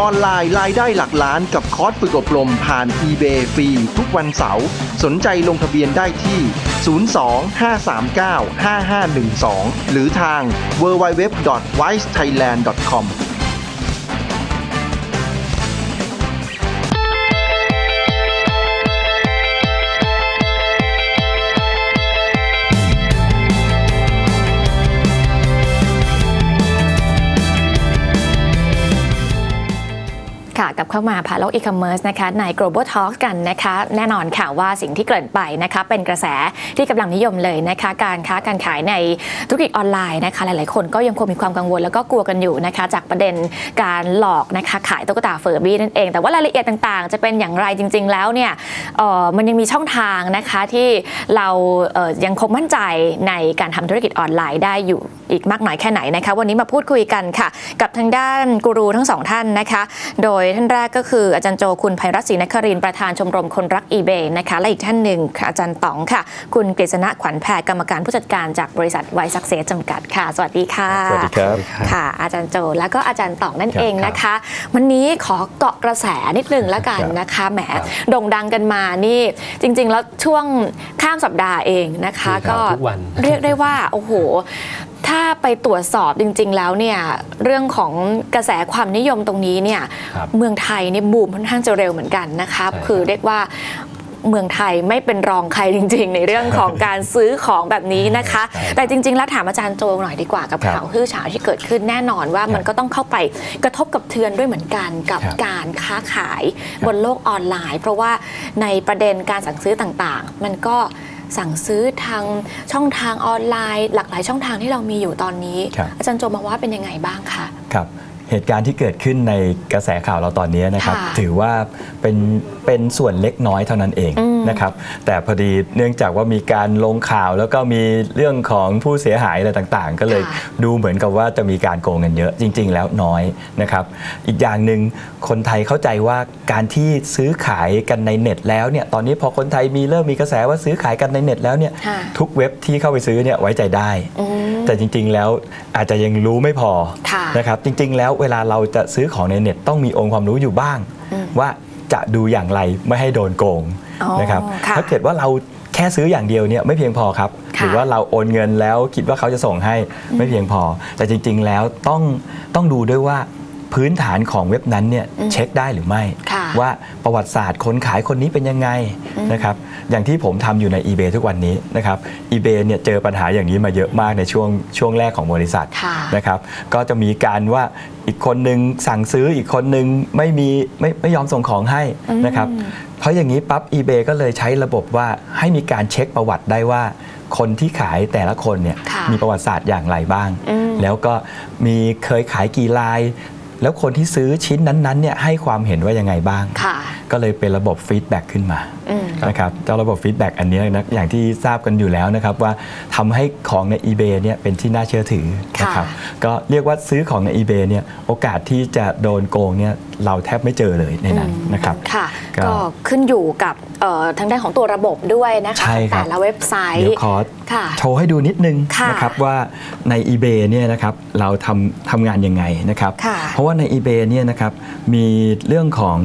ออนไลน์รายได้หลักล้านกับคอร์สฝึกอบรมผ่าน eBay ฟรีทุกวันเสาร์สนใจลงทะเบียนได้ที่ 02-539-5512 หรือทาง www.wisethailand.com ค่ะกับเข้ามาผ่าโลกอีคอมเมิร์ซนะคะใน global talk กันนะคะ แน่นอนค่ะว่าสิ่งที่เกริ่นไปนะคะ เป็นกระแสที่กำลังนิยมเลยนะคะ การค้าการขายในธุรกิจออนไลน์นะคะ หลายๆ คนก็ยังคงมีความกังวลแล้วก็กลัวกันอยู่นะคะ จากประเด็นการหลอกนะคะขายตุ๊กตาเฟอร์บี้นั่นเอง แต่ว่ารายละเอียดต่างๆ จะเป็นอย่างไรจริง ๆ แล้วเนี่ยเออมันยังมีช่องทางนะคะที่เราเออยังคงมั่นใจในการทำธุรกิจออนไลน์ได้อยู่อีกมากน้อยแค่ไหนนะคะ วันนี้มาพูดคุยกันค่ะ กับทางด้านกูรูทั้งสองท่านนะคะ โดยท่านแรกก็คืออาจารย์โจคุณภัยรัตน์ศรีนครินทร์ประธานชมรมคนรัก eBay นะคะและอีกท่านหนึ่งค่ะอาจารย์ต๋องค่ะ คุณกฤษณะขวัญแพรกรรมการผู้จัดการจากบริษัทไวซักเซสจำกัดค่ะ สวัสดีค่ะ สวัสดีครับค่ะ อาจารย์โจแล้วก็อาจารย์ต๋องนั่นครับเองนะคะ วันนี้ขอเกาะกระแสนิดหนึ่งแล้วกันนะคะแหมครับโด่งดังกันมานี่ จริง ๆ แล้วช่วงข้ามสัปดาห์เองนะคะมีก็ข่าวทุกวันเรียกได้ว่าโอ้โห ถ้าไปตรวจสอบจริง ๆ แล้วเนี่ยเรื่องของกระแสความนิยมตรงนี้เนี่ยครับเมืองไทยเนี่ยบูมค่อนข้างจะเร็วเหมือนกันนะครับใช่ครับคือเรียกว่าเมืองไทยไม่เป็นรองใครจริง ๆ ในเรื่องของการซื้อของแบบนี้นะคะใช่ครับแต่จริง ๆ แล้วถามอาจารย์โจหน่อยดีกว่ากับครับข่าวฮือฉาวที่เกิดขึ้นแน่นอนว่ามันก็ต้องเข้าไปกระทบกับเทือนด้วยเหมือนกันกับครับการค้าขายบนโลกออนไลน์ เพราะว่าในประเด็นการสั่งซื้อต่างๆ มันก็ สั่งซื้อทางช่องทางออนไลน์ หลากหลายช่องทางที่เรามีอยู่ตอนนี้ครับอาจารย์โจมองว่าเป็นยังไงบ้างคะครับ เหตุการณ์ที่เกิดขึ้นในกระแสข่าวเราตอนนี้นะครับ ค่ะถือว่าเป็นเป็นส่วนเล็กน้อยเท่านั้นเองอืมนะครับ แต่พอดีเนื่องจากว่ามีการลงข่าวแล้วก็มีเรื่องของผู้เสียหายอะไรต่างๆ ก็เลยค่ะดูเหมือนกับว่าจะมีการโกงกันเยอะจริง ๆ แล้วน้อยนะครับ อีกอย่างหนึ่งคนไทยเข้าใจว่าการที่ซื้อขายกันในเน็ตแล้วเนี่ยตอนนี้พอคนไทยมีเริ่มมีกระแสว่าซื้อขายกันในเน็ตแล้วเนี่ยค่ะ ทุกเว็บที่เข้าไปซื้อเนี่ยไว้ใจได้ อืม แต่จริงๆ แล้วอาจจะยังรู้ไม่พอค่ะนะครับจริงๆ แล้วเวลาเราจะซื้อของในเน็ตต้องมีองค์ความรู้อยู่บ้างอืมว่าจะดูอย่างไรไม่ให้โดนโกงอ๋อนะครับค่ะถ้าเกิดว่าเราแค่ซื้ออย่างเดียวเนี่ยไม่เพียงพอครับค่ะหรือว่าเราโอนเงินแล้วคิดว่าเขาจะส่งให้ไม่เพียงพอ แต่จริง ๆ แล้วต้องต้องดูด้วยว่าพื้นฐานของเว็บนั้นเนี่ยอืมเช็คได้หรือไม่ค่ะว่าประวัติศาสตร์คนขายคนนี้เป็นยังไงอืมนะครับ อย่างที่ผมทำอยู่ใน eBay ทุกวันนี้นะครับ eBay เนี่ยเจอปัญหาอย่างนี้มาเยอะมากในช่วงช่วงแรกของบริษัทค่ะนะครับ ก็จะมีการว่าอีกคนนึงสั่งซื้ออีกคนนึงไม่มีไม่ไม่ยอมส่งของให้นะครับอืมเพราะอย่างนี้ปั๊บ eBay ก็เลยใช้ระบบว่าให้มีการเช็คประวัติได้ว่าคนที่ขายแต่ละคนเนี่ยค่ะมีประวัติศาสตร์อย่างไรบ้างอืมแล้วก็มีเคยขายกี่ลาย แล้วคนที่ซื้อชิ้นนั้นๆเนี่ยให้ความเห็นว่ายังไงบ้างค่ะ ก็เลยเป็นระบบฟีดแบ็กขึ้นมาอืมนะครับเจ้าระบบฟีดแบ็กอันนี้นะอย่างที่ทราบกันอยู่แล้วนะครับว่าทำให้ของใน eBay เนี่ยเป็นที่น่าเชื่อถือค่ะนะครับก็เรียกว่าซื้อของใน eBay เนี่ยโอกาสที่จะโดนโกงเนี่ยเราแทบไม่เจอเลยในนั้นนะครับค่ะก็ก็ขึ้นอยู่กับเอ่อทางด้านของตัวระบบด้วยนะคะใช่ครับแต่ละเว็บไซเดี๋ต์ยวขอค่ะโชว์ให้ดูนิดนึงค่ะนะครับว่าใน eBay เนี่ยนะครับเราทำทำงานยังไงนะครับค่ะเพราะว่าใน eBay เนี่ยนะครับมีเรื่องของ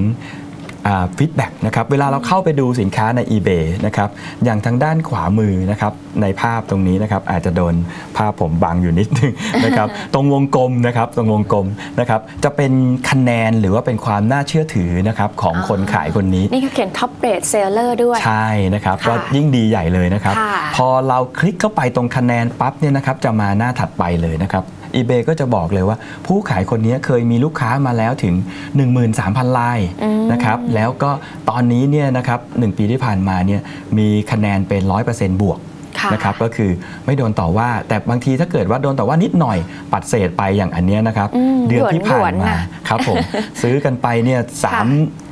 ฟีดแบ็กนะครับเวลาเราเข้าไปดูสินค้าใน eBay นะครับอย่างทางด้านขวามือนะครับในภาพตรงนี้นะครับอาจจะโดนภาพผมบังอยู่นิดนึงนะครับตรงวงกลมนะครับตรงวงกลมนะครับจะเป็นคะแนนหรือว่าเป็นความน่าเชื่อถือนะครับของคนขายคนนี้ นี่เขาเขียน top rate seller ด้วย ใช่นะครับค่ะก็ยิ่งดีใหญ่เลยนะครับค่ะพอเราคลิกเข้าไปตรงคะแนนปั๊บเนี่ยนะครับจะมาหน้าถัดไปเลยนะครับ eBay ก็จะบอกเลยว่าผู้ขายคนนี้เคยมีลูกค้ามาแล้วถึง 13,000รายอืม นะครับแล้วก็ตอนนี้เนี่ยนะครับหนึ่งปีที่ผ่านมาเนี่ยมีคะแนนเป็น 100%บวกค่ะนะครับก็คือไม่โดนต่อว่า แต่บางทีถ้าเกิดว่าโดนต่อว่านิดหน่อยปัดเศษไปอย่างอันเนี้ยนะครับอืมเดือนที่ผ่าหยวนนๆมาน่ะครับผมซื้อกันไปเนี่ยสาม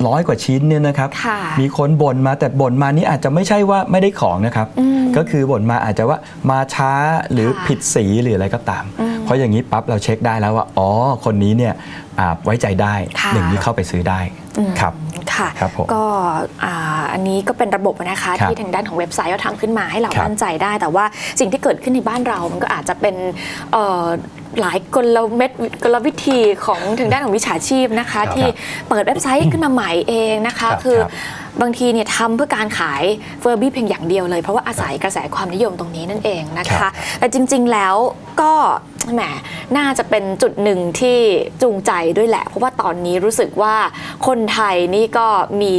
ร้อยกว่าชิ้นเนี่ยนะครับค่ะมีคนบ่นมาแต่บ่นมานี่อาจจะไม่ใช่ว่าไม่ได้ของนะครับอืมก็คือบ่นมาอาจจะว่ามาช้าหรือค่ะผิดสีหรืออะไรก็ตามอืม เพราะอย่างนี้ปั๊บเราเช็คได้แล้วว่าอ๋อคนนี้เนี่ยอ่าไว้ใจได้ค่ะหนึ่งที่เข้าไปซื้อได้อืมครับค่ะครับผมก็อ่าอันนี้ก็เป็นระบบนะคะครับที่ทางด้านของเว็บไซต์เขาทำขึ้นมาให้เราครับมั่นใจได้ แต่ว่าสิ่งที่เกิดขึ้นในบ้านเรามันก็อาจจะเป็นเอ่อหลายกลเม็ดกลวิธีของทางด้านของวิชาชีพนะคะครับที่เปิดเว็บไซต์ขึ้นมาใหม่เองนะคะครับคือครับบางทีเนี่ยทำเพื่อการขายเฟอร์บี้เพียงอย่างเดียวเลย เพราะว่าอาศัยกระแสความนิยมตรงนี้นั่นเองนะครัคะบแต่จริง ๆแล้วก็ แหมน่าจะเป็นจุดหนึ่งที่จูงใจด้วยแหละ เพราะว่าตอนนี้รู้สึกว่าคนไทยนี่ก็มี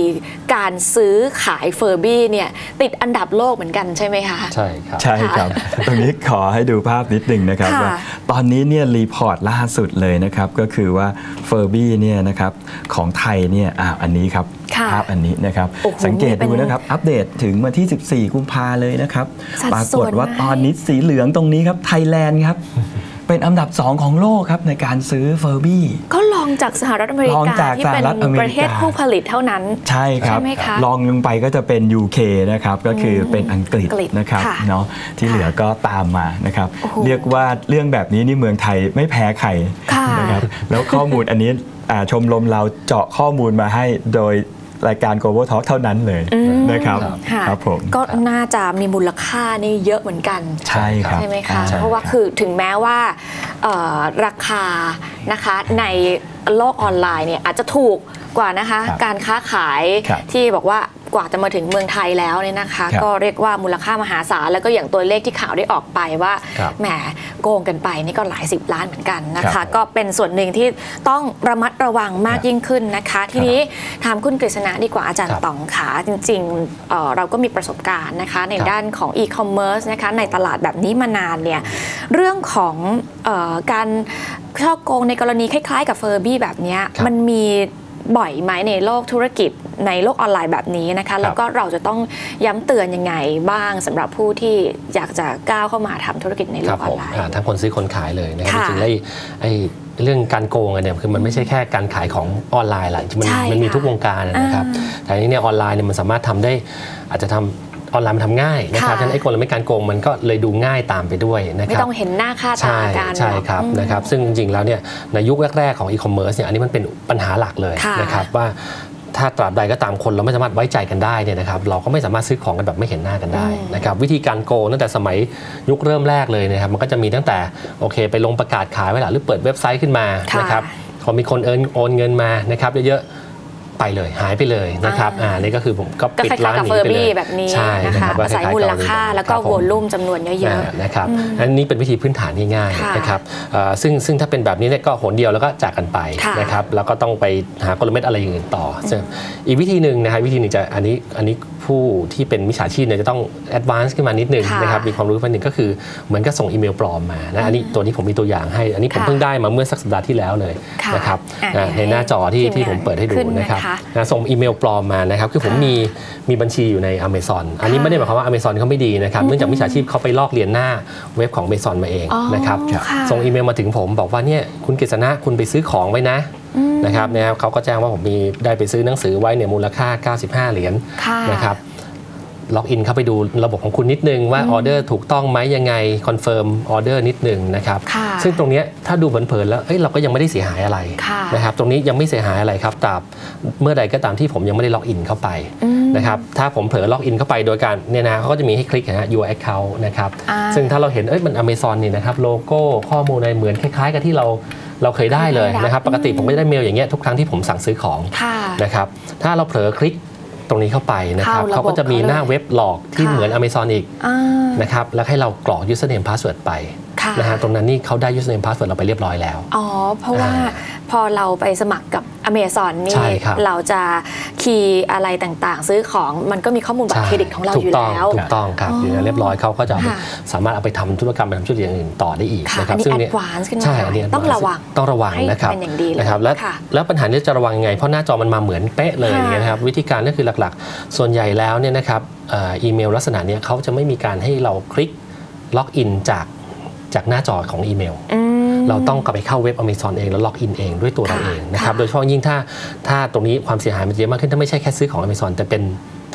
การซื้อขายเฟอร์บี้เนี่ยติดอันดับโลกเหมือนกันใช่ไหมคะ ใช่ครับ ใช่ครับ ตรงนี้ขอให้ดูภาพนิดหนึ่งนะครับค่ะว่าตอนนี้เนี่ยรีพอร์ตล่าสุดเลยนะครับก็คือว่าเฟอร์บี้เนี่ยนะครับของไทยเนี่ยอ่าอันนี้ครับค่ะภาพอันนี้นะครับโอ้โหสังเกตดูเป็นนะครับอัปเดตถึงวันที่ 14 กุมภาเลยนะครับสัดปราส่กวนฏว่าไหมตอนนี้สีเหลืองตรงนี้ครับไทยแลนด์ครับ เป็นอันดับ 2 ของโลกครับ ในการซื้อเฟอร์บี้ ก็ลองจากสหรัฐอเมริลองกาจากที่สหเป็นรัฐอเมริกาประเทศผู้ผลิตเท่านั้น ใช่ครับใช่ไหมคะลองลงไปก็จะเป็น UK นะครับก็คือเป็นอังกฤษอังกฤษนะครับค่ะเนาะที่เหลือก็ตามมานะครับโอ้โหเรียกว่าเรื่องแบบนี้นี่เมืองไทยไม่แพ้ใครค่ะนะครับแล้วข้อมูลอันนี้อ่าชมรมเราเจาะข้อมูลมาให้โดย รายการ Global Talk เท่านั้นเลยอืมนะครับค่ะครับผมก็น่าจะมีมูลค่านี่เยอะเหมือนกัน ใช่ครับใช่ไหมคะใช่เพราะว่าครับคือถึงแม้ว่าเอ่อราคานะคะในโลกออนไลน์เนี่ยอาจจะถูกกว่านะคะครับการค้าขายครับที่บอกว่าก ว่าจะมาถึงเมืองไทยแล้วเนี่ยนะคะครับก็เรียกว่ามูลค่ามหาศาลแล้วก็อย่างตัวเลขที่ข่าวได้ออกไปว่าครับแหมโกงกันไปนี่ก็หลายสิบล้านเหมือนกันนะครัคะบก็เป็นส่วนหนึ่งที่ต้องระมัดระวังมากครับยิ่งขึ้นนะคะ ทีนี้ถามคุณกฤษณะดีกว่าอาจารครัย์บต๋องขาจริงๆเอ่อเราก็มีประสบการณ์นะคะ ในครับด้านของ e-commerce นะคะในตลาดแบบนี้มานานเนี่ยเรื่องของเออการช่อโกงในกรณีคล้ายๆ กับเฟอร์บี้แบบเนี้ยครับมันมี บ่อยไหมในโลกธุรกิจในโลกออนไลน์แบบนี้นะคะ แล้วก็เราจะต้องย้ำเตือนยังไงบ้างสำหรับผู้ที่อยากจะก้าวเข้ามาทำธุรกิจในโลครักบออผนมไลน์อ่าทั้งคนซื้อคนขายเลยนะครับค่ะจริงๆแล้วไอ้ไอ้เรื่องการโกงอะเนี่ยคือมันไม่ใช่แค่การขายของออนไลน์แหละมันใช่มันมีค่ะทุกวงการนะครับอ่าแต่อันนี้เนี่ยออนไลน์เนี่ยมันสามารถทำได้อาจจะทำ ออนไลน์มันทำง่ายนะครับค่ะ ฉะนั้นไอ้กลเม็ดการโกงมันก็เลยดูง่ายตามไปด้วยนะคไม่รับ ต้องเห็นหน้าค่าตาใช่กันใช่ครับอืม นะครับซึ่งจริงๆแล้วเนี่ยในยุคแรกๆของอีคอมเมิร์ซเนี่ยอันนี้มันเป็นปัญหาหลักเลยค่ะนะครับว่าถ้าตราบใดก็ตามคนเราไม่สามารถไว้ใจกันได้เนี่ยนะครับเราก็ไม่สามารถซื้อของกันแบบไม่เห็นหน้ากันได้นะครับวิธีการโกงตั้งแต่สมัยยุคเริ่มแรกเลยนะครับมันก็จะมีตั้งแต่โอเค ไปลงประกาศขายไว้ละหรือเปิดเว็บไซต์ขึ้นมาค่ะนะครับพอมีคนเอินโอนเงินมานะครับเยอะๆ ไปเลยหายไปเลยนะครับอ่าอ่านี่ก็คือผมก็ก็ปิดคล้ายร้านๆกับหนีเฟอร์ไปเลบี้ยแบบนี้ใช่นะนะคคะรับอาศัยมูลค่าแล้วก็ครับผมโวลุ่มจำนวนเยอะอ่านะครับอืมอันนี้เป็นวิธีพื้นฐานง่ายค่ะๆนะครับเอ่อซึ่งซึ่งถ้าเป็นแบบนี้เนี่ยก็หนเดียวแล้วก็จากกันไปค่ะนะครับแล้วก็ต้องไปหากลเม็ดอะไรอย่างอื่นต่อซึ่งอีกวิธีหนึ่งนะครับวิธีหนึ่งจะอันนี้อันนี้ ผู้ที่เป็นมิจฉาชีพเนี่ยจะต้องแอดวานซ์ขึ้นมานิดนึงค่ะนะครับมีความรู้นิดนึงก็คือเหมือนกับส่งอีเมลปลอมมานะอันนี้ตัวนี้ผมมีตัวอย่างให้ อันนี้ผมค่ะเพิ่งได้มาเมื่อสักสัปดาห์ที่แล้วเลยค่ะนะครับอะนะเดี๋ยวในหน้าจอที่ให้ที่ทีผมงานเปิดให้ดูขึ้นนะครับนะคะนะส่งอีเมลปลอมมานะครับคือผมค่ะมีมีบัญชีอยู่ใน Amazon อันนี้ไม่ได้หมายความว่า Amazon เขาไม่ดีนะครับเนื่องจากมิจฉาชีพเขาไปลอกเลียนหน้าเว็บของ Amazon มาเองอ๋อนะครับค่ะ ส่งอีเมลมาถึงผมบอกว่าเนี่ยคุณกฤษณะคุณไปซื้อของไว้นะอืม นะครับนะครับเขาก็แจ้งว่าผมมีได้ไปซื้อหนังสือไว้เนี่ยมูลค่า 95 เหรียญค่ะนะครับล็อกอินเข้าไปดูระบบของคุณนิดนึงว่าออเดอร์ถูกต้องไหมยังไงคอนเฟิร์มออเดอร์นิดนึงนะครับค่ะซึ่งตรงเนี้ยถ้าดูเผินๆแล้วเอ้ยเราก็ยังไม่ได้เสียหายอะไรค่ะนะครับตรงนี้ยังไม่เสียหายอะไรครับตราบเมื่อใดก็ตามที่ผมยังไม่ได้ล็อกอินเข้าไปอืมนะครับถ้าผมเผลอล็อกอินเข้าไปโดยการเนี่ยนะเขาก็จะมีให้คลิกนะฮะ your account นะครับอ่าซึ่งถ้าเราเห็นเอ้ยมัน Amazon นี่นะครับโลโก้ข้อมูลอะไรเหมือนคล้าย ๆ กับที่เรา เราเคยได้เลยเคยได้นะครับอืมปกติผมก็จะได้เมลอย่างเงี้ยทุกครั้งที่ผมสั่งซื้อของค่ะนะครับถ้าเราเผลอคลิกตรงนี้เข้าไปนะครับเข้าระบบเขาก็จะมีหน้าเว็บหลอกที่ค่ะเหมือน Amazon อีกอ่านะครับแล้วให้เรากรอก username password ไปค่ะ นะฮะตรงนั้นนี่เขาได้ username password เราไปเรียบร้อยแล้ว อ๋อ เพราะว่าอ่าพอเราไปสมัครกับ Amazon นี่ใช่ครับเราจะคีย์อะไรต่างๆ ซื้อของมันก็มีข้อมูลบัตรเครดิตของเราถูอกยู่ต้องแล้ว ถูกต้องครับอ๋อออยู่ในเรียบร้อยเขาก็จะเอาไปค่ะสามารถเอาไปทำธุรกรรมไปทำธุรกิจอย่างอื่นต่อได้อีกค่ะนะครัอับนนี้ซึ่งเนี่ย advance ขึ้นมาใช่หน่อยอันนี้ต้อง advance ระวังต้องระวังให้นะครับเป็นอย่างดีเลยนะครับแล้วค่ะแล้วปัญหานี้จะระวังยังไง เพราะหน้าจอมันมาเหมือนเป๊ะเลยค่ะอย่างเงี้ยนะครับวิธีการก็คือหลักๆ ส่วนใหญ่แล้วเนี่ยนะครับเอ่ออีเมลลักษณะเนี้ยเขาจะไม่มีการให้เราคลิกล็อกอินจาก จากหน้าจอของอีเมลอืมเราต้องกลับไปเข้าเว็บ Amazon เอง แล้วล็อกอินเองด้วยตัวเราค่ะเองนะครับค่ะโดยเฉพาะยิ่งถ้าถ้าตรงนี้ความเสียหายมันจะเยอะมากขึ้นถ้าไม่ใช่แค่ซื้อของ Amazon แต่เป็น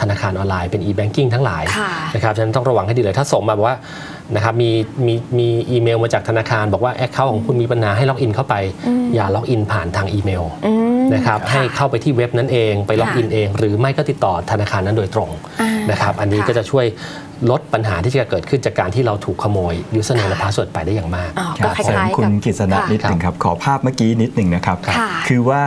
ธนาคารออนไลน์เป็น e-banking ทั้งหลายค่ะนะครับฉะนั้นต้องระวังให้ดีเลยถ้าส่งมาบอกว่านะครับมีมีมีอีเมลมาจากธนาคารบอกว่าแอคเคาท์ของคุณมีปัญหาให้ล็อกอินเข้าไป อย่าล็อกอินผ่านทางอีเมลอืมนะครับให้เข้าไปที่เว็บนั้นเองไปล็อกอินเอง หรือไม่ก็ติดต่อธนาคารนั้นโดยตรงอ่านะครับอันนี้ค่ะก็จะช่วย ลดปัญหาที่จะเกิดขึ้นจากการที่เราถูกขโมย username และ password ไปได้อย่างมากอ๋อคก็รับคล้ายเสริมๆคุกัณบกฤษณะค่ะนิดหนึ่งครับ ขอภาพเมื่อกี้นิดหนึ่งนะครับ ค่ะ คือว่า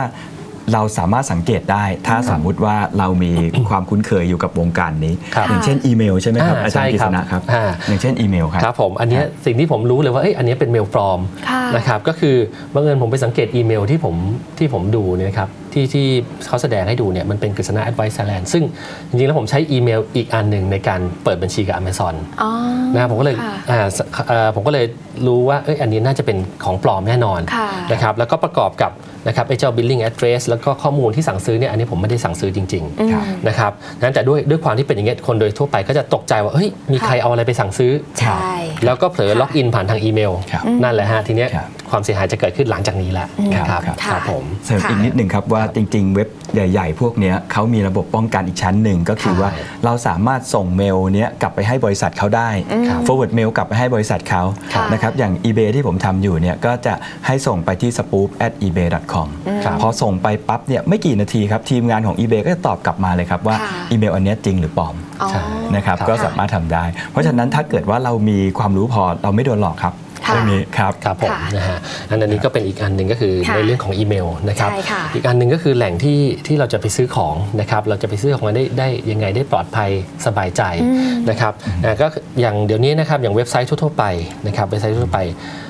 เราสามารถสังเกตได้ ถ้าสมมุติว่าเรามีความคุ้นเคยอยู่กับวงการนี้ ครับ อย่างเช่นอีเมลใช่ไหมครับอ่าอาจารย์ใช่กฤครัษบณะครับ อ่า อย่างเช่นอีเมลครับ ครับผมอันเนี้ยสิ่งที่ผมรู้เลยว่าเอ้ยอันเนี้ยเป็นเมลปลอมค่ะนะครับก็คือบังเอิญผมไปสังเกตอีเมลที่ผมที่ผมดูเนี่ยนะครับ ที่ที่เขาแสดงให้ดูเนี่ยมันเป็นกฤษณะ Advice Thailand ซึ่งจริงๆแล้วผมใช้อีเมลอีกอันหนึ่งในการเปิดบัญชีกับ Amazon อ๋อนะครับผมก็เลยค่ะอ่าสเอ่อผมก็เลยรู้ว่าเอ้ยอันนี้น่าจะเป็นของปลอมแน่นอนค่ะนะครับแล้วก็ประกอบกับนะครับไอ้เจ้า billing address แล้วก็ข้อมูลที่สั่งซื้อเนี่ยอันนี้ผมไม่ได้สั่งซื้อจริงอืมครับๆนะครับนั้นแต่ด้วยด้วยความที่เป็นอย่างเงี้ยคนโดยทั่วไปก็จะตกใจว่าเฮ้ยมีใครเอาอะไรไปสั่งซื้อใช่แล้วก็เผลอค่ะล็อกอินผ่านทางอีเมลครับนั่นแหละฮะทีเนี้ยครับความเสียหายจะเกิดขึ้นหลังจากนี้แหละอืมนะครับครับครับผมเสริมค่ะอีกนิดหนึ่งครับว่าจริง ๆ เว็บใหญ่ ๆ พวกเนี้ยเขามีระบบป้องกันอีกชั้นหนึ่งก็คือค่ะว่าเราสามารถส่งเมลเนี้ยกลับไปให้บริษัทเขาได้ครับ forward mail กลับไปให้บริษัทเขาค่ะนะครับอย่าง eBay ที่ผมทำอยู่เนี่ยก็จะให้ส่งไปที่ spoof at ebay com ครับพอส่งไปปั๊บเนี่ยไม่กี่นาทีครับทีมงานของ eBay ก็จะตอบกลับมาเลยครับว่าค่ะอีเมลอันเนี้ยจริงหรือปลอมอ๋อใช่นะครับครับก็สามารถทำได้ เพราะฉะนั้นถ้าเกิดว่าเรามีความรู้พอเราไม่โดนหลอกครับค่ะ เรื่องนี้ครับครับผมค่ะนะฮะอันอันนี้ก็เป็นอีกอันหนึ่งก็คือค่ะในเรื่องของอีเมลนะครับใช่ค่ะอีกอันหนึ่งก็คือแหล่งที่ที่เราจะไปซื้อของนะครับเราจะไปซื้อของได้ได้ยังไงได้ปลอดภัยสบายใจอืมนะครับอ่าก็อย่างเดี๋ยวนี้นะครับอย่างเว็บไซต์ทั่วๆไปนะครับเว็บไซต์ทั่วๆไป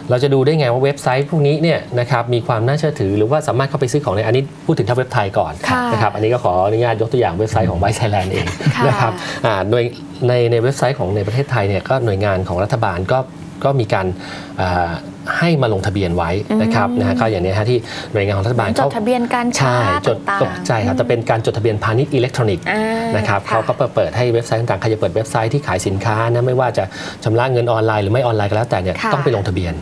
เราจะดูได้ไงว่าเว็บไซต์พวกนี้เนี่ยนะครับมีความน่าเชื่อถือหรือว่าสามารถเข้าไปซื้อของในอันนี้พูดถึงถ้าเว็บไทยก่อนค่ะนะครับอันนี้ก็ขออนุญาตยกตัวอย่างเว็บไซต์ของไบไทยแลนด์เองค่ะนะครับอ่าโดยในในเว็บไซต์ของในประเทศไทยเนี่ยก็หน่วยงานของรัฐบาลก็ ก็มีการอ่าให้มาลงทะเบียนไว้นะครับนะฮะก็อย่างนี้ฮะที่หน่วยงานของรัฐบาลจเขาดทะเบียนการใช่ค้าจดต่างตกใจครับจะเป็นการจดทะเบียนพาณิชย์อิเล็กทรอนิกส์อ่านะครับค่ะเขาก็เปิดให้เว็บไซต์ต่างๆใครจะเปิดเว็บไซต์ที่ขายสินค้านะไม่ว่าจะชำระเงินออนไลน์หรือไม่ออนไลน์ก็แล้วแต่เนี่ยค่ะต้องไปลงทะเบียน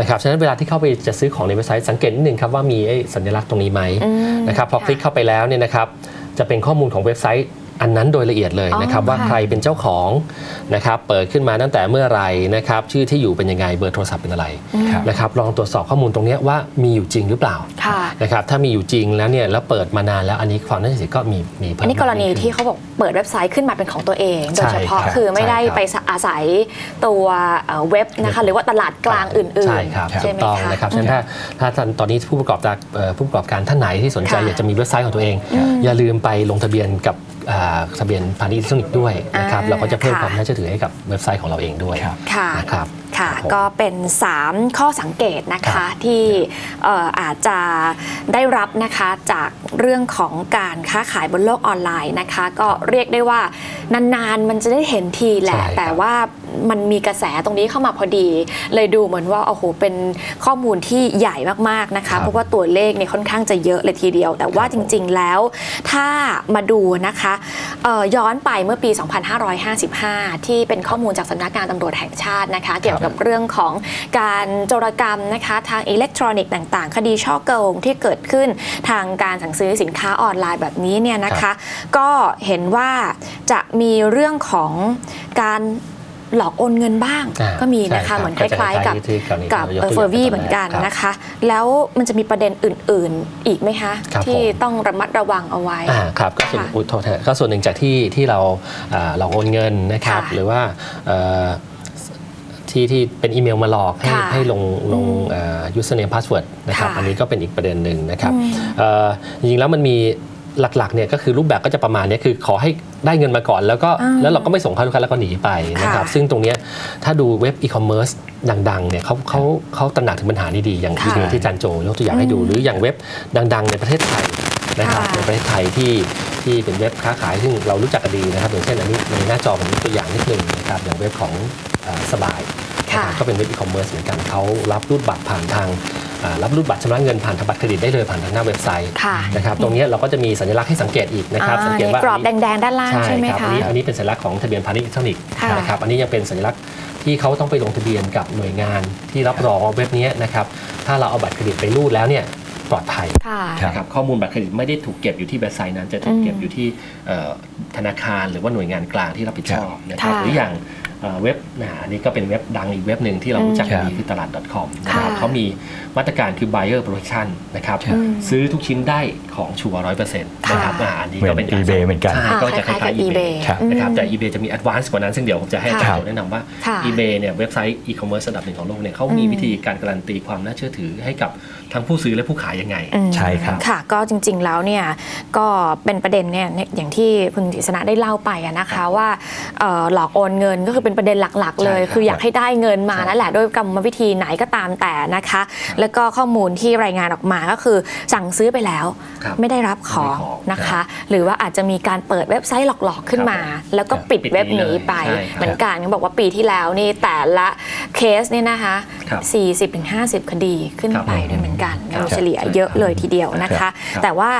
นะครับฉะนั้นเวลาที่เข้าไปจะซื้อของในเว็บไซต์สังเกตนิดนึงครับว่ามีไอ้สัญลักษณ์ตรงนี้ไหมอืมนะครับพอค่ะคลิกเข้าไปแล้วเนี่ยนะครับจะเป็นข้อมูลของเว็บไซต์ อันนั้นโดยละเอียดเลยอ๋อนะครับ ว่าค่ะใครเป็นเจ้าของนะครับเปิดขึ้นมาตั้งแต่เมื่อไหรนะครับชื่อที่อยู่เป็นยังไงเบอร์โทรศัพท์เป็นอะไรครับนะครับลองตรวจสอบข้อมูลตรงเนี้ยว่ามีอยู่จริงหรือเปล่าค่ะนะครับถ้ามีอยู่จริงแล้วเนี่ยแล้วเปิดมานานแล้วอันนี้ความน่าเชื่อถือก็มีมีเพิ่มอันนี้กรณีมากขึ้ที่เขาบอกเปิดเว็บไซต์ขึ้นมาเป็นของตัวเอง โดยเฉพาะใช่ครับคือไม่ได้ใช่ครับไปอาศัยตัวเอ่อเว็บนะคะหรือว่าตลาดกลางอื่นๆใช่ครับใช่ถูไหมกต้องคะนะครับฉะนั้นถ้าถ้าท่านตอนนี้ผู้ประกอบการเอ่อผู้ประกอบการท่านไหนที่สนใจค่ะอยากจะมีเว็บไซต์ของตัวเองอืมอย่าลืมไปลงทะเบียนกับอ่า ทะเบียนพาณิชย์อิเล็กทรอนิกส์ด้วยนะครับอ่าเราก็จะเพิ่มค่ะความน่าเชื่อถือให้กับเว็บไซต์ของเราเองด้วยครับค่ะนะครับ ค่ะครับผมก็เป็น 3 ข้อสังเกตนะครัคะบที่เอ่ออาจจะได้รับนะคะจากเรื่องของการค้าขายบนโลกออนไลน์นะคะ ก็เรียกได้ว่านานๆมันจะได้เห็นทีแหละใช่ครับแต่ว่ามันมีกระแสตรงนี้เข้ามาพอดี เลยดูเหมือนว่าโอ้โหเป็นข้อมูลที่ใหญ่มากๆนะครัคะบเพราะว่าตัวเลขเนี่ยค่อนข้างจะเยอะเลยทีเดียว แต่ว่าครับจผมริง ๆแล้วถ้ามาดูนะคะเอ่อย้อนไปเมื่อปี 2555 ที่เป็นข้อมูลจากสำนักงานตำรวจแห่งชาตินะคะ เกี่ยวกับเรื่องของการโจรกรรมนะคะทางอิเล็กทรอนิกส์ต่างๆ คดีช่อโกงที่เกิดขึ้นทางการสั่งซื้อสินค้าออนไลน์แบบนี้เนี่ยนะครัคะบก็เห็นว่าจะมีเรื่องของการหลอกโอนเงินบ้างอ่าก็มีนะใช่ครัคะบเหมือนคก็จะล้ายๆกับคล้ายๆที่กรณีกับที่เรายกตัวอย่างเฟอร์วี่ไปตอนแรกเหมือนกันครับนะคะ แล้วมันจะมีประเด็นอื่น ๆ อีกไหมคะครับที่ผมต้องระมัดระวังเอาไว้อ่าครับก็ส่วนค่ะอุทโทษฮะก็ส่วนหนึ่งจากที่ที่เราอ่าเราโอนเงินนะครับค่ะหรือว่าเอ่อ ที่ที่เป็นอีเมลมาหลอกให้ค่ะให้ลงลงอืมเอ่อ username password นะครับค่ะอันนี้ก็เป็นอีกประเด็นหนึ่งนะครับอืมเอ่อจริงๆแล้วมันมีหลักๆเนี่ยก็คือรูปแบบก็จะประมาณเนี้ยคือขอให้ได้เงินมาก่อนแล้วก็อ่าแล้วเราก็ไม่ส่งให้ลูกค้าแล้วก็หนีไปนะครับค่ะซึ่งตรงเนี้ยถ้าดูเว็บอีคอมเมิร์ซดังๆเนี่ยเขาเขาเขาตระหนักถึงปัญหานี้ดีอย่างค่ะอีเมลที่อาจันโจยกตัวอย่างให้ดูอืมหรืออย่างเว็บดัง ๆ ในประเทศไทยนะครับค่ะ ในประเทศไทยที่ ที่เป็นเว็บค้าขายซึ่งเรารู้จักกันดีนะครับ อย่างเช่นอันนี้ในหน้าจอผมยกตัวอย่างนิดนึงนะครับอย่างเว็บของเอ่อสบายค่ะนะครับก็เป็นเว็บอีคอมเมิร์ซเหมือนกันเขารับรูดบัตรผ่านทางอ่ารับรูดบัตรชำระเงินผ่านทางบัตรเครดิตได้เลยผ่านทางหน้าเว็บไซต์ค่ะนะครับตรงเนี้ยเราก็จะมีสัญลักษณ์ให้สังเกตอีกนะครับอ่าสังเกตในว่ากรอบแดงๆด้านล่างใช่ไหมรับคะอันนี้อันนี้เป็นสัญลักษณ์ของทะเบียนพาณิชย์อิเล็กทรอนิกส์ค่ะนะครับอันนี้ยังเป็นสัญลักษณ์ที่เขาต้องไปลงทะเบียนกับหน่วยงานที่รับรองว่าเว็บเนี้ยนะครับถ้าเราเอาบัตรเครดิตไปรูดแล้วเนี่ย ปลอดภัยค่ะครับนะครับข้อมูลบัตรเครดิตไม่ได้ถูกเก็บอยู่ที่เว็บไซต์นั้น จะถูกเก็บอยู่ที่เอ่อธนาคารหรือว่าหน่วยงานกลางที่รับผิดชอบนะครับค่ะหรืออย่าง เอ่อเว็บนะอันนี้ก็เป็นเว็บดังอีกเว็บหนึ่งที่เรารู้จักกันครับดีคือตลาด .com นะครับค่ะเขามีมาตรการคือ buyer protection นะครับครับซื้อทุกชิ้นได้ของชัวร้อยเปอร์เซ็นต์นะครับค่ะอ่าอันนี้เหมืก็อนเป็นการ eBay เหมือนกันใช่ก็จะคคล้าล้ายยๆกับๆ eBay eBay ครับนะครับอืมแต่ eBay จะมี advance กว่านั้นซึ่งเดี๋ยวผมจะให้อาจารย์ครับโจแนะนำว่าค่ะ eBay เนี่ยเว็บไซต์ e-commerce ระดับหนึ่งของโลกเนี่ยเขามีอืมวิธีการการันตีความน่าเชื่อถือให้กับทั้งผู้ซื้อและผู้ขายยังไงอืมใช่ครับค่ะ ก็จริงๆแล้วเนี่ยก็เป็นประเด็นเนี่ยอย่างที่คุณกฤษณะได้เล่าไปอะนะคะว่าเอ่อหลอกโอนเงินก็คือเป็นประเด็นหลักๆ เลยใช่ครับคืออยากให้ได้เงินมาใช่นั่นแหละด้วยกรรมวิธีไหนก็ตามแต่นะคะ แล้วก็ข้อมูลที่รายงานออกมาก็คือสั่งซื้อไปแล้วครับไม่ได้รับของไม่ได้ของนะครัคะบหรือว่าอาจจะมีการเปิดเว็บไซต์หลอกๆขึ้นมา แล้วก็ปิดปิดเว็บหนีไปใช่ครับเหมือนกันเขาบอกว่าปีที่แล้วนี่แต่ละเคสเนี่ยนะคะครับ40-50 คดีขึ้นครับไปด้วยเหมือนกันครับเฉลี่ยเยอะเลยทีเดียวนะคะครับแต่ว่า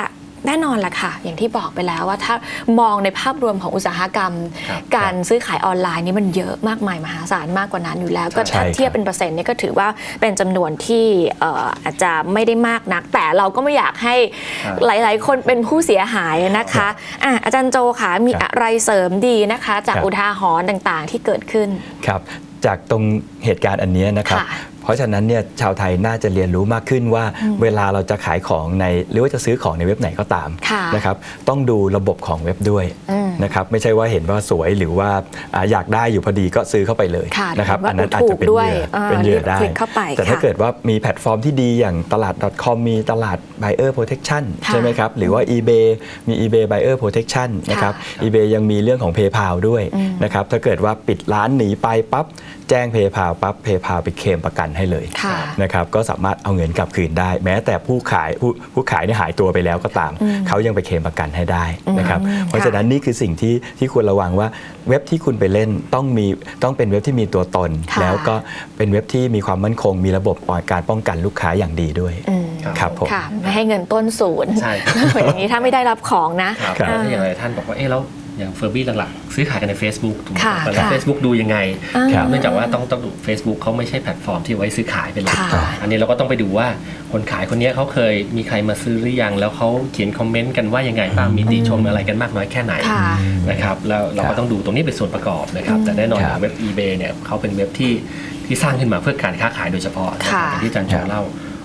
แน่นอนแหละค่ะ อย่างที่บอกไปแล้วว่าถ้ามองในภาพรวมของอุตสาหกรรมครับการซื้อขายออนไลน์นี่มันเยอะมากมายมหาศาลมากกว่านั้นอยู่แล้ว ก็ใช่ถ้าครับเทียบเป็นเปอร์เซ็นต์นี่ก็ถือว่าเป็นจำนวนที่เอ่ออาจจะไม่ได้มากนัก แต่เราก็ไม่อยากให้ครับหลาย ๆ คนเป็นผู้เสียหายนะคะอะอาจารย์โจค่ะมีครับอะไรเสริมดีนะคะ จากครับอุทาหรณ์ต่าง ๆ ที่เกิดขึ้นครับจากตรงเหตุการณ์อันเนี้ยนะครับค่ะเพ ราะฉะนั้นเนี่ยชาวไทยน่าจะเรียนรู้มากขึ้นว่าเวลาเราจะขายของในหรือว่าจะซื้อของในเว็บไหนก็ตามค่ะนะครับต้องดูระบบของเว็บด้วยอืมนะครับไม่ใช่ว่าเห็นว่าสวยหรือว่าอ่าอยากได้อยู่พอดีก็ซื้อเข้าไปเลยค่ะนะครับหรือว่าอันนั้นอาจจะเป็นถูกด้วยเหยื่ออ่าเป็นเหยื่อได้คลิกเข้าไปแต่ถ้าค่ะเกิดว่ามีแพลตฟอร์มที่ดีอย่างตลาด .com มีตลาด buyer protection ค่ะใช่ไหมครับ หรือว่า eBay มี eBay buyer protection นะครับ eBay ยังมีเรื่องของ PayPal ด้วยอืมนะครับถ้าเกิดว่าปิดร้านหนีไปปั๊บ แจ้ง PayPal ปั๊บ PayPal ไปเคลมประกันให้เลยค่ะนะครับก็สามารถเอาเงินกลับคืนได้ แม้แต่ผู้ขายผู้ผู้ขายเนี่ยหายตัวไปแล้วก็ตามอืมเขายังไปเคลมประกันให้ได้นะครับอืมเพราะฉะนั้นนี่คือสิ่งที่ที่ควรระวังว่าเว็บที่คุณไปเล่นต้องมีต้องเป็นเว็บที่มีตัวตนค่ะแล้วก็เป็นเว็บที่มีความมั่นคง มีระบบการป้องกันลูกค้าอย่างดีด้วยอืมครับครับผมค่ะไม่ให้เงินต้นศูนย์ใช่ครับอย่างนี้ถ้าไม่ได้รับของนะครับครับแล้วถ้าอย่างไรท่านบอกว่าเอ๊ะแล้ว อย่างเฟอร์บี้หลักๆ ซื้อขายกันใน Facebook ถูกไหมค่ะครับแล้วค่ะ Facebook ดูยังไงอ่าครับเนื่องจากว่าต้องต้องดู Facebook เขาไม่ใช่แพลตฟอร์มที่ไว้ซื้อขายเป็นหลักค่ะอันนี้เราก็ต้องไปดูว่าคนขายคนเนี้ยเขาเคยมีใครมาซื้อหรือยัง แล้วเขาเขียนคอมเมนต์กันว่ายังไงบ้างมีติชมอะไรกันมากน้อยแค่ไหนค่ะนะครับแล้วเราครัก็บต้องดูตรงนี้เป็นส่วนประกอบนะครับแต่แน่นอนครับเว็บ eBay เนี่ยเขาเป็นเว็บที่ที่สร้างขึ้นมาเพื่อการค้าขายโดยเฉพาะนะครับค่ะอย่างที่อาจารย์โจครับเล่า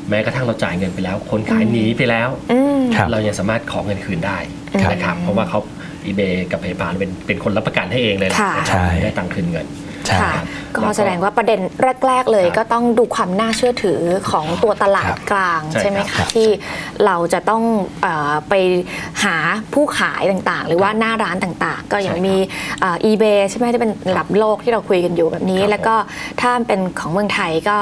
แม้กระทั่งเราจ่ายเงินไปแล้ว คนขายหนีไปแล้วอืมครับเรายังสามารถขอเงินคืนได้ครับนะครับเพราะว่าเขา eBay กับ PayPal เป็นเป็นคนรับประกันให้เองเลยนะค่ะนะครับใช่ ได้ตังค์คืนเงิน ใช่ ค่ะครับก็แสดงว่าประเด็นแรก ๆ เลยครับก็ต้องดูความน่าเชื่อถือของตัวตลาดครับกลางใช่ใช่ไหมครัคะบที่เราจะต้องเออไปหาผู้ขายต่างๆ หรือว่าหน้าร้านต่างๆ ก็อย่างใช่ครับมีเอ่อ eBay ใช่ไหมที่เป็นระดับโลกที่เราคุยกันอยู่แบบนี้ครับแล้วก็ถ้าเป็นของเมืองไทยก็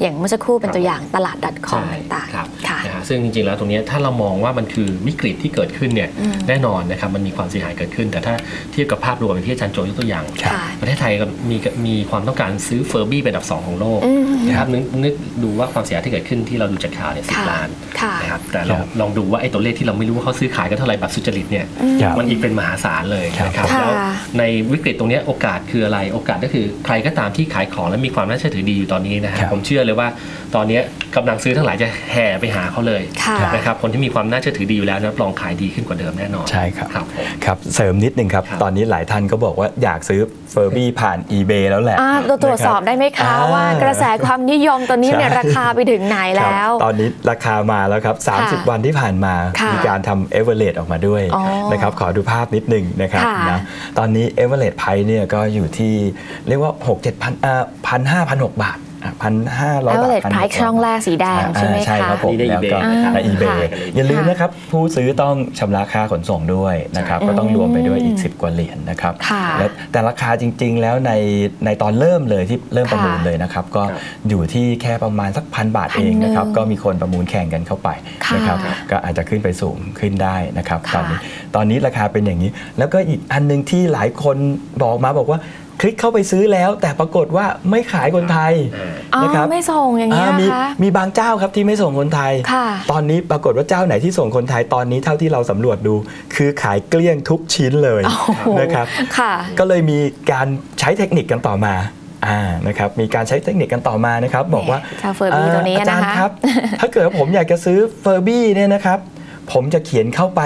อย่างเมื่อสักครู่เป็นครับตัวอย่างตลาด .com ใช่ต่างครับๆค่ะ นะฮะซึ่งจริงๆ แล้วตรงเนี้ยถ้าเรามองว่ามันคือวิกฤตที่เกิดขึ้นเนี่ยอืมแน่นอนนะครับมันมีความเสียหายเกิดขึ้น แต่ถ้าเทียบกับภาพรวมอย่างที่อาจารย์โจยกตัวอย่างครับค่ะ ประเทศไทยก็มีมีความต้องการซื้อเฟอร์บี้เป็นอันดับสองของโลกอืมนะครับนึกนึกดูว่าความเสียหายที่เกิดขึ้นที่เราดูจากข่าวเนี่ยสิค่ะล้านค่ะนะครับแต่ลองครับลองดูว่าไอ้ตัวเลขที่เราไม่รู้ว่าเขาซื้อขายกันเท่าไหร่บัตรสุจริตเนี่ยครับมันอีกเป็นมหาศาลเลยนะครับค่ะแล้วในวิกฤตตรงเนี้ยโอกาสคืออะไรโอกาสก็คือใครก็ตามที่ขายของและมีความน่าเชื่อถือดีอยู่ตอนนี้นะฮะครับผมเชื่อเลยว่าตอนเนี้ยกำลังซื้อทั้งหลายจะแห่ไปหาเขาเลยค่ะนะครับคนที่มีความน่าเชื่อถือดีอยู่แล้วนะรับรองขายดีขึ้นกว่าเดิมแน่นอนใช่ครับครับผมครับเสริมนิดนึงครับครับ ตอนนี้หลายท่านก็บอกว่าอยากซื้อเฟอร์บี้ผ่าน eBay แล้วแหละอ่าเราตรวจสอบได้ไหมคะอ่าว่ากระแสความนิยมตัวนี้เนี่ยใช่ราคาไปถึงไหนแล้วครับตอนนี้ราคามาแล้วครับค่ะ30 วันที่ผ่านมาค่ะมีการทำเอเวอเรออกมาด้วยอ๋อนะครับขอดูภาพนิดหนึงนะครับค่ะนะตอนนี้เอเวอเรไพเนี่ยก็อยู่ที่เรียกว่า 6 7พันอ่าพันห้าพันหกบาท พันห้าร้อยบาท Average price ช่องแรกสีแดงใช่ไหมใช่คะครับผมนี่ได้แล้วก็ eBay นะครับใน eBay ค่ะอย่าลืมค่ะนะครับ ผู้ซื้อต้องชำระค่าขนส่งด้วยนะครับใช่ก็ต้องรวมไปด้วยอีก 10 กว่าเหรียญนะครับค่ะและแต่ราคาจริง ๆ แล้วในในตอนเริ่มเลยที่เริ่มประมูลค่ะเลยนะครับ ก็ครับอยู่ที่แค่ประมาณสักพันบาทพันเองนะครับหนึ่งก็มีคนประมูลแข่งกันเข้าไปค่ะนะครับก็อาจจะขึ้นไปสูงขึ้นได้นะครับตค่ะอนนี้ตอนนี้ราคาเป็นอย่างนี้ แล้วก็อีกอันหนึงที่หลายคนบอกมาบอกว่า คลิกเข้าไปซื้อแล้ว แต่ปรากฏว่าไม่ขายคนไทยอ๋อนะครับไม่ส่งอย่างนี้ยอ่ามีนะคะมีบางเจ้าครับที่ไม่ส่งคนไทยค่ะตอนนี้ปรากฏว่าเจ้าไหนที่ส่งคนไทยตอนนี้เท่าที่เราสำรวจดู คือขายเกลี้ยงทุกชิ้นเลยโอ้โหนะครับค่ะก็เลยมีการใช้เทคนิคกันต่อมาอ่านะครับมีการใช้เทคนิคกันต่อมานะครับ บอกว่าเจ้า Furby ตัวนี้อาจารย์นะคะครับ ถ้าเกิดว่าผมอยากจะซื้อเฟอร์บี้เนี่ยนะครับ ผมจะเขียนเข้าไป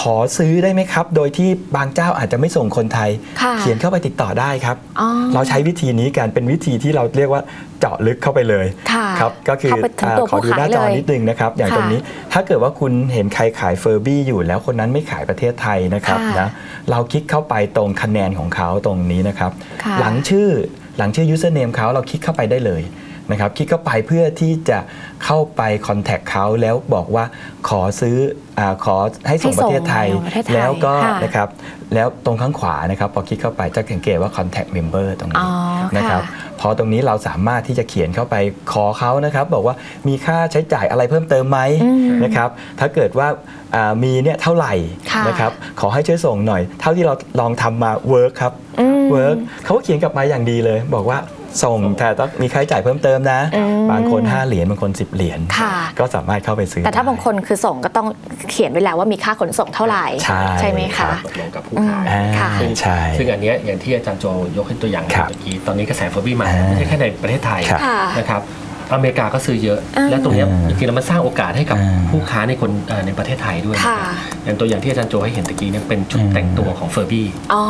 ขอซื้อได้ไหมครับ โดยที่บางเจ้าอาจจะไม่ส่งคนไทยค่ะเขียนเข้าไปติดต่อได้ครับอ๋อเราใช้วิธีนี้กันเป็นวิธีที่เราเรียกว่าเจาะลึกเข้าไปเลยค่ะครับก็คือเข้าไปถึงอ่าตัวขอดูหน้าจอผู้ขายเลยนิดนึงนะครับ อย่างค่ะตรงนี้ถ้าเกิดว่าคุณเห็นใครขายเฟอร์บี้อยู่แล้วคนนั้นไม่ขายประเทศไทยนะครับค่ะนะเราคลิกเข้าไปตรงคะแนนของเขาตรงนี้นะครับค่ะหลังชื่อหลังชื่อ username เขาเราคลิกเข้าไปได้เลย นะครับคลิกเข้าไปเพื่อที่จะเข้าไป contact เขาแล้วบอกว่าขอซื้ออาขอให้ส่งให้ปส่งระเทศไทยประเทศไทย แล้วก็ค่ะนะครับแล้วตรงข้างขวานะครับพอคลิกเข้าไปจะสังเกตว่า contact member ตรงอ๋นี้อนะครับค่ะพอตรงนี้เราสามารถที่จะเขียนเข้าไปขอเขานะครับ บอกว่ามีค่าใช้จ่ายอะไรเพิ่มเติมไหมอืมนะครับถ้าเกิดว่าอ่ามีเนี่ยเท่าไหร่ค่ะนะครับขอให้ช่วยส่งหน่อย เท่าที่เราลองทำมาเวิร์กครับอืมเวิร์กเขาก็เขียนกลับมาอย่างดีเลย บอกว่า ส่งแต่ต้องมีค่าใช้จ่ายเพิ่มเติมนะอืมบางคน 5 เหรียญบางคน 10 เหรียญค่ะก็สามารถเข้าไปซื้อ แต่ถ้าได้บางคนคือส่งก็ต้องเขียนไว้แล้วว่ามีค่าขนส่งเท่าไหร่ ใช่ไหมครัคะบตกลงกับผู้อืมขายอ่าค่ะใช่ซึ่งอันเนี้ยอย่างที่อาจารย์โจยกให้ตัวอย่างครับเมื่อกี้ตอนนี้กระแสเฟอร์บี้มาอ่าไม่ใช่แค่ในประเทศไทยครับค่ะนะครับ อเมริกาก็ซื้อเยอะอ่าและตรงเนี้ยอ่าจริงๆแล้วมันสร้างโอกาสให้กับอ่าผู้ค้าในคนเอ่อในประเทศไทยด้วยนะค่ะครับอย่างตัวอย่างที่อาจารย์โจให้เห็นตะกี้เนี่ยเป็นชุดอืมแต่งตัวของเฟอร์บี้อ๋อ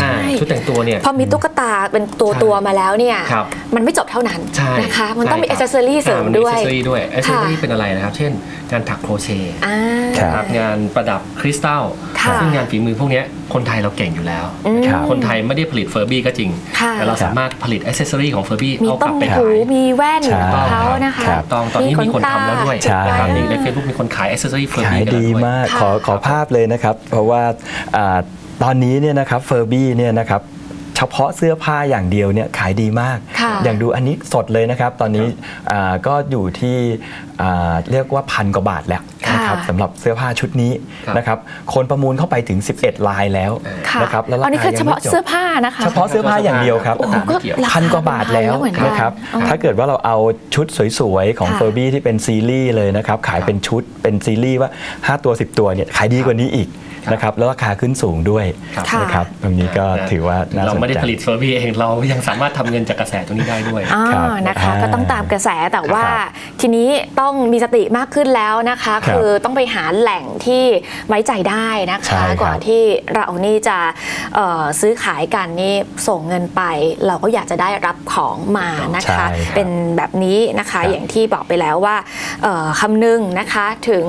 ใช่ชุดแต่งตัวเนี่ยพอมีตุ๊กตาเป็นตัวใช่ตัวมาแล้วเนี่ยครับมันไม่จบเท่านั้นใช่นะคะมันต้องมีใช่อ c เซอรี่เสริมอ่าด้วยนมี accessory ด้วยอ c เซอรี่ค่ะเป็นอะไรนะครับ เช่น งานถักโครเชต์อ่าครับนะครับงานประดับคริสตัลค่ะซึ่งงานฝีมือพวกเนี้ยคนไทยเราเก่งอยู่แล้วอืมครับคนไทยไม่ได้ผลิตเฟอร์บี้ก็จริงค่ะแต่เราสามารถผลิตอ c เซอรี่ของเฟอร์บี้มีเอากต้ลัมบไปหูขายมีแว่นใช่ของเขานะคะครับตอนตอนนี้มีคนทำแล้วด้วยใช่ นะครับขนตานี่ในเฟซบุ๊กมีคนขายอ c เซอรี่เฟอร์ขายบี้กันดีแล้วด้วย มากค่ะขอขอภาพเลยนะครับ เพราะว่าอ่าตอนนี้เนี่ยนะครับเฟอร์บี้เนี่ยนะครับเฉ พาะเสื้อผ้าอย่างเดียวเนี่ยขายดีมากค่ะอย่างดูอันนี้สดเลยนะครับ ตอนนี้อ่าก็อยู่ที่อ่าเรียกว่าพันกว่าบาทแล้วนะครับค่ะสำหรับเสื้อผ้าชุดนี้ครับนะครับ คนประมูลเข้าไปถึง 11 ลายแล้วค่ะนะครับแล้วราอันนี้คาคือยัเฉงไม่พาะจบเสื้อผ้านะคะเฉพาะเสื้อผ้าอย่างเดียวครับโอ้โหก็ราคาพันกว่าบาทแล้วเหมือนกันนะครับอ๋อถ้าเกิดว่าเราเอาชุดสวยๆของค่ะเฟอร์บี้ที่เป็นซีรีส์เลยนะครับขายเป็นชุดเป็นซีรีส์ว่า 5 ตัว 10 ตัวเนี่ยขายดีกว่านี้อีกครับ นะครับแล้วราคาขึ้นสูงด้วยครับค่ะนะครับตรงนี้ก็ถือว่าน่าสนใจ เราไม่ได้ผลิตเฟอร์บี้เองเรายังสามารถทำเงินจากกระแสตรงนี้ได้ด้วย อ่าครับนะคะ อ่าก็ต้องตามกระแสแต่ว่าครับทีนี้ต้องมีสติมากขึ้นแล้วนะคะ ครับคือต้องไปหาแหล่งที่ไว้ใจได้นะใช่คะ ครับก่อนที่เรานี่จะเอ่อซื้อขายกันนี่ส่งเงินไป เราก็อยากจะได้รับของมานะคะใช่ครับเป็นแบบนี้นะคะครับอย่างที่บอกไปแล้วว่าเอ่อคำนึงนะคะถึง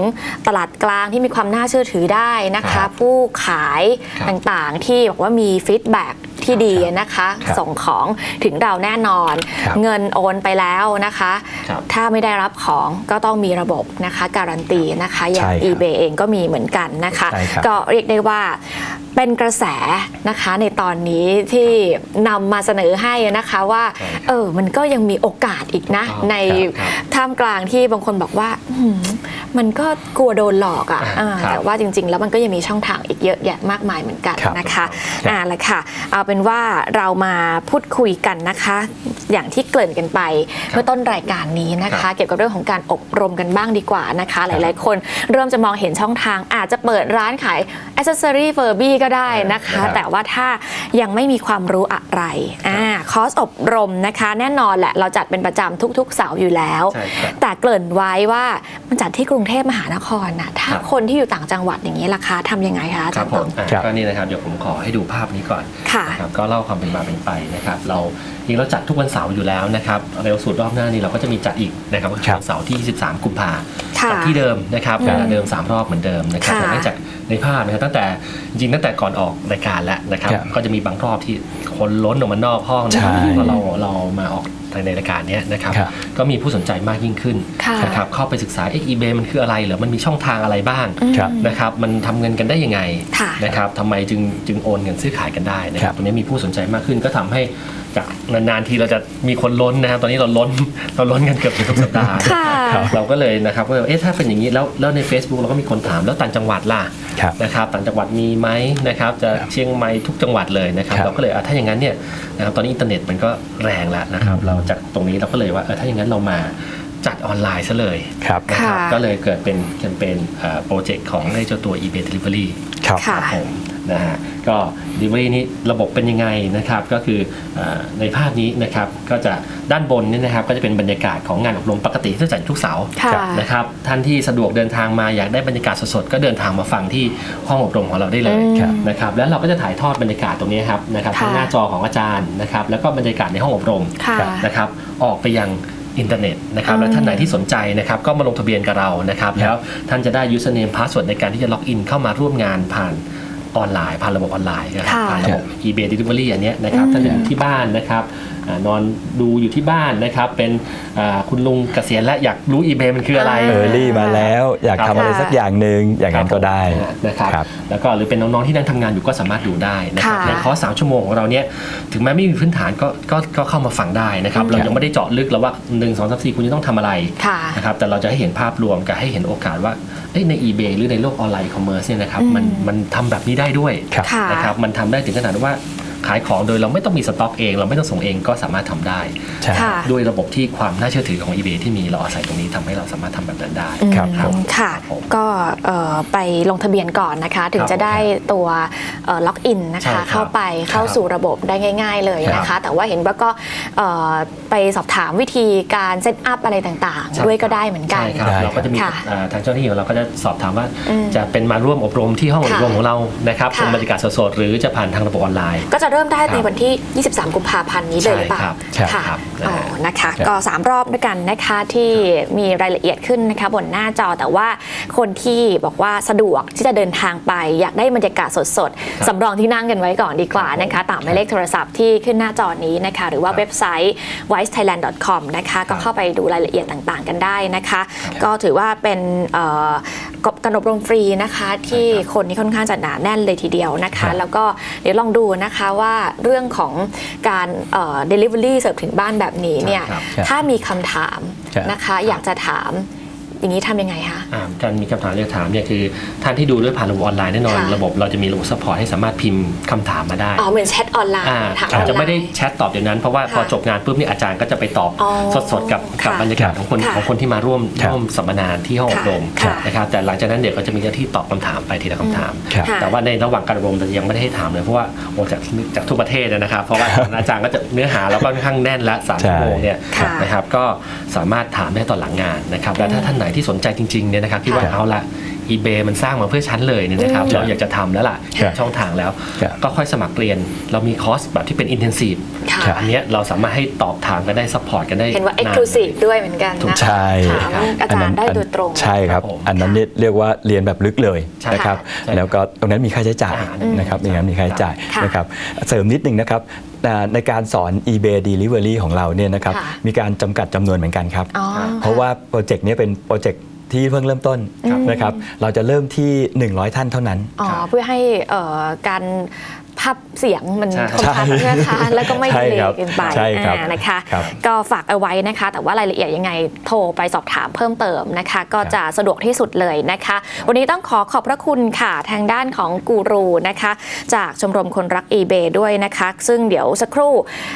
ตลาดกลางที่มีความน่าเชื่อถือได้นะครัคะ บผู้ขายครับต่างๆ ที่บอกว่ามีฟีดแบ็ก ที่ดีนะคะครับส่งของถึงเราแน่นอน ครับเงินโอนไปแล้วนะคะ ครับถ้าไม่ได้รับของก็ต้องมีระบบนะคะการันตีนะคะอย่าง ใช่ครับ eBay เองก็มีเหมือนกันนะคะ ใช่ครับ ก็เรียกได้ว่าเป็นกระแสนะคะในตอนนี้ที่นำมาเสนอให้นะคะว่าใช่ครับเออมันก็ยังมีโอกาสอีกนะ ถูกต้องในครับท่ามกลางที่บางคนบอกว่าอื้อหือมันก็กลัวโดนหลอกอะอ่า่ะครับ แต่ว่าจริง ๆ แล้วมันก็ยังมีช่องทางอีกเยอะแยะมากมายเหมือนกันครับ นะคะครับอ่าละค่ะเอาเป็นว่าเรามาพูดคุยกันนะคะ อย่างที่เกริ่นกันไปเมื่อต้นรายการนี้นะครัคะบเกี่ยวกับเรื่องของการอบรมกันบ้างดีกว่านะคะ หลายๆ คนเริ่มจะมองเห็นช่องทาง อาจจะเปิดร้านขายอ c เซอรี่เฟอร์บี้ก็ได้นะคะครับแต่ว่าถ้ายังไม่มีความรู้อะไรอ่าคอร์สอบรมนะคะ แน่นอนแหละเราจัดเป็นประจำทุก ๆ เสาร์อยู่แล้วใช่ครับแต่เกริ่นไว้ว่ามันจัดที่กรุงเทพมหานครนะถ้าครับคนที่อยู่ต่างจังหวัดอย่างนี้ราคาทำยังไงคะอาคจารัรบย์ผตอมงอะครับก็นี่นะครับเดี๋ยวผมขอให้ดูภาพนี้ก่อนค่ะนะครับก็เล่าความเป็นมาเป็นไปนะครับ เราจริงเราจัดทุกวันเสาร์อยู่แล้วนะครับเร็วสุดรอบหน้านี้เราก็จะมีจัดอีกนะครับก็คือครับวันเสาร์ที่ 23 กุมภาค่ะจัดที่เดิมนะครับอืมเวลาเดิม 3 รอบเหมือนเดิมนะครับค่ะแต่เนื่องจากในภาพนะครับตั้งแต่จริงๆตั้งแต่ก่อนออกรายการแล้วนะครับครับ ก็จะมีบางรอบที่คนล้นออกมานอกห้องนะครับใช่พอเราเรามาออกในรายการเนี้ยนะครับครับก็มีผู้สนใจมากยิ่งขึ้นค่ะนะครับเข้าไปศึกษาเอ๊ะ eBay มันคืออะไรเหรอมันมีช่องทางอะไรบ้างอืมครับนะครับมันทำเงินกันได้ยังไงค่ะนะครับทำไมจึงจึงโอนเงินซื้อขายกันได้นะคครัรับบตรงนี้มีผู้สนใจมากขึ้นก็ทำให้ จากนานๆทีเราจะมีคนล้นนะครับ ตอนนี้เราล้นเราล้นกันเกือบทุกสัปดาห์ค่ะเราก็เลยนะครับก็เลยเอ๊ะถ้าเป็นอย่างนี้แล้วแล้วใน Facebook เราก็มีคนถามแล้วต่างจังหวัดล่ะครับนะครับต่างจังหวัดมีไหมนะครับ จะเชียงใหม่ทุกจังหวัดเลยนะครับครับเราก็เลยอะถ้าอย่างนั้นเนี่ยนะครับตอนนี้อินเทอร์เน็ตมันก็แรงแล้วนะครับ เราจากตรงนี้เราก็เลยว่าเออถ้าอย่างนั้นเรามาจัดออนไลน์ซะเลยครับนะครับค่ะก็เลยเกิดเป็นแคมเปญโปรเจกต์ของไอ้เจ้าตัว eBay Delivery ครับค่ะผม นะฮะก็ delivery นี้ระบบเป็นยังไงนะครับก็คือเออในภาพนี้นะครับก็จะด้านบนนี่นะครับก็จะเป็นบรรยากาศของงานอบรมปกติที่จัดทุกเสาร์ค่ะนะครับท่านที่สะดวกเดินทางมาอยากได้บรรยากาศสดๆก็เดินทางมาฟังที่ห้องอบรมของเราได้เลยอืมครับนะครับแล้วเราก็จะถ่ายทอดบรรยากาศตรงนี้ครับนะครับค่ะทั้งหน้าจอของอาจารย์นะครับแล้วก็บรรยากาศในห้องอบรมค่ะนะครับออกไปยังอินเทอร์เน็ตนะครับอืมแล้วท่านไหนที่สนใจนะครับก็มาลงทะเบียนกับเรานะครับแล้วท่านจะได้ username password ในการที่จะล็อกอินเข้ามาร่วมงานผ่าน ออนไลน์ผ่านระบบออนไลน์นะครับค่ะผ่านระบบ eBay Delivery อันเนี้ยนะครับอืมท่านอยู่ที่บ้านนะครับอ่านอนดูอยู่ที่บ้านนะครับ เป็นอ่าคุณลุงเกษียณและอยากรู้ eBay มันคืออะไรเออรี่มาแล้วอยากครับทำอะไรสักอย่างหนึ่งอย่างนั้นก็ได้นะครับครับแล้วก็หรือเป็นน้องๆที่นั่งทำงานอยู่ก็สามารถดูได้นะครับค่ะในคอร์สสามชั่วโมงของเราเนี่ยถึงแม้ไม่มีพื้นฐานก็ก็ก็เข้ามาฟังได้นะครับอืมเรายังไม่ได้เจาะลึกแล้วว่า1 2 3 4คุณจะต้องทำอะไรค่ะนะครับแต่เราจะให้เห็นภาพรวมกับให้เห็นโอกาสว่าเอ้ย ใน eBay หรือในโลกออนไลน์คอมเมอร์สเนี่ยนะครับอืมมันมันทำแบบนี้ได้ด้วยครับค่ะนะครับมันทำได้ถึงขนาดว่า ขายของโดยเราไม่ต้องมีสต็อกเอง เราไม่ต้องส่งเองก็สามารถทำได้ใช่ค่ะด้วยระบบที่ความน่าเชื่อถือของ eBay ที่มีเราอาศัยตรงนี้ทำให้เราสามารถทำแบบนั้นได้อืมครับผมค่ะครับผมก็เอ่อไปลงทะเบียนก่อนนะคะ ถึงครับจะได้ตัวล็อกอินนะใช่คะครับเข้าไปเข้าสู่ระบบได้ง่าย ๆ เลยนะครัคะบแต่ว่าเห็นว่าก็เอ่อไปสอบถามวิธีการเซตอัพอะไรต่างใช่ๆด้วยก็ได้เหมือนกันใช่ครับได้เราก็จะมีค่ะอ่าทางเจ้าหน้าที่ของเราก็จะสอบถามว่าอืมจะเป็นมาร่วมอบรมที่ห้องอบรมค่ะของเรานะครับค่ะชมบรรยากาศสดๆหรือจะผ่านทางระบบออนไลน์ก็จะเริ่มได้ครับในวันที่ 23 กุมภาพันธ์นี้เลยหรือเปล่าใช่ครับค่ะครับอ๋อนะฮะนะคะครับก็ 3 รอบด้วยกันนะคะที่มีรายละเอียดขึ้นนะคะบนหน้าจอแต่ว่าคนที่บอกว่าสะดวกที่จะเดินทางไปอยากได้บรรยากาศสดๆสำรองที่นั่งกันไว้ก่อนดีกว่านะคะตามหมายเลขโทรศัพท์ที่ขึ้นหน้าจอนี้นะคะหรือว่าครับเว็บไซต์ wisethailand.com นะคะก็เข้าไปดูรายละเอียดต่างๆ กันได้นะคะ ก็ถือว่าเป็นเอ่อการอบรมฟรีนะคะที่คนที่ค่อนข้างจะหนาแน่นเลยทีเดียวนะครัคะบแล้วก็เดี๋ยวลองดูนะคะว่าเรื่องของการเอ่อ delivery เสิร์ฟถึงบ้านแบบนี้เนี่ยครับครับถ้ามีคำถามครับนะคะ อยากจะถาม อย่างนี้ทำยังไงคะอ่าการมีคำถามจะถามเนี่ยคือท่านที่ดูด้วยผ่านระบบออนไลน์แน่นอนค่ะระบบเราจะมีระบบซัพพอร์ตให้สามารถพิมพ์คำถามมาได้อ๋อเหมือนแชทออนไลน์อ่าถามออาจอนจะไลไม่ได้น์แชทตอบเดี๋ยวนั้นเพราะว่าค่ะพอจบงานปุ๊บเนี่ยอาจารย์ก็จะไปตอบอ๋อสดๆกับค่ะกับบรรยากาศของคนค่ะของคนที่มาร่วมครับร่วมสัมมนาที่ห้องอบรมค่ะนะครับแต่หลังจากนั้นเดี๋ยวก็จะมีเจ้าหน้าที่ตอบคำถามไปทีละคำถามครับค่ะแต่ว่าในระหว่างการอบรมเรายังไม่ได้ให้ถามเลยเพราะว่าโอ้จากจากทั่วประเทศนะครับเพราะว่าอาจารย์ก็จะเนื้อหาเราก็ค่อนข้างแน่นละสามใช่ชั่วโมงเนี่ยค่ะนะครับก็สามารถถามได้ตอนหลังงานนะครับและถ้าท่านไหนที่สนใจจริงๆเนี่ยนะครับที่ว่าครับเอาละ eBay มันสร้างมาเพื่อชั้นเลยเนี่ยนะครับอืมเราอยากจะทำแล้วล่ะครับช่องทางแล้วครับก็ค่อยสมัครเรียน เรามีคอร์สแบบที่เป็น intensive ค่ะครับอันเนี้ยเราสามารถให้ตอบถามกันได้ซัพพอร์ตกันได้ เห็นว่าน exclusive ด้วยเหมือนกันถูกนะใช่ถามอาจารย์ได้โดยตรง ใช่ครับครับผมอันนั้นเนี่ยเรียกว่าเรียนแบบลึกเลยใช่นะครับใช่แล้วก็ตรงนั้นมีค่าใช้จ่ายอ่านะครับอย่างนั้นมีค่าใช้จ่ายค่ะนะครับเสริมนิดนึงนะครับอ่าในการสอน eBay Delivery ของเราเนี่ยนะครับค่ะมีการจำกัดจำนวนเหมือนกันครับอ๋อเพราะว่าโปรเจกต์นี้เป็นโปรเจกต์ ที่เพิ่งเริ่มต้นครับนะครับเราจะเริ่มที่ 100 ท่านเท่านั้น อ๋อ เพื่อให้เอ่อการ ภาพเสียงมันใช่คมชัดใช่นะคะแล้วก็ไม่ใช่ดีเลครับยเกินไปใช่ครับอ่านะคะครับก็ฝากเอาไว้นะคะ แต่ว่ารายละเอียดยังไงโทรไปสอบถามเพิ่มเติมนะคะ ก็จะสะดวกที่สุดเลยนะคะ วันนี้ต้องขอขอบพระคุณค่ะทางด้านของกูรูนะคะ จากชมรมคนรัก eBay ด้วยนะคะ ซึ่งเดี๋ยวสักครู่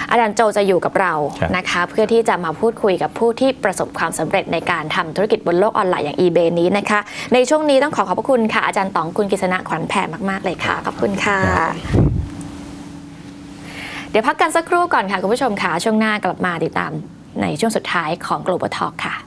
อาจารย์โจจะอยู่กับเราครับนะคะ เพื่อที่จะมาพูดคุยกับผู้ที่ประสบความสำเร็จในการทำธุรกิจบนโลกออนไลน์อย่าง eBay นี้นะคะ ในช่วงนี้ต้องขอขอบพระคุณค่ะอาจารย์ต๋องคุณกฤษณะขวัญแผ่มาก ๆ เลยค่ะ ขอบคุณค่ะเดี๋ยวพักกันสักครู่ก่อนค่ะคุณผู้ชมค่ะช่วงหน้ากลับมาติดตามในช่วงสุดท้ายของ Global Talk ค่ะ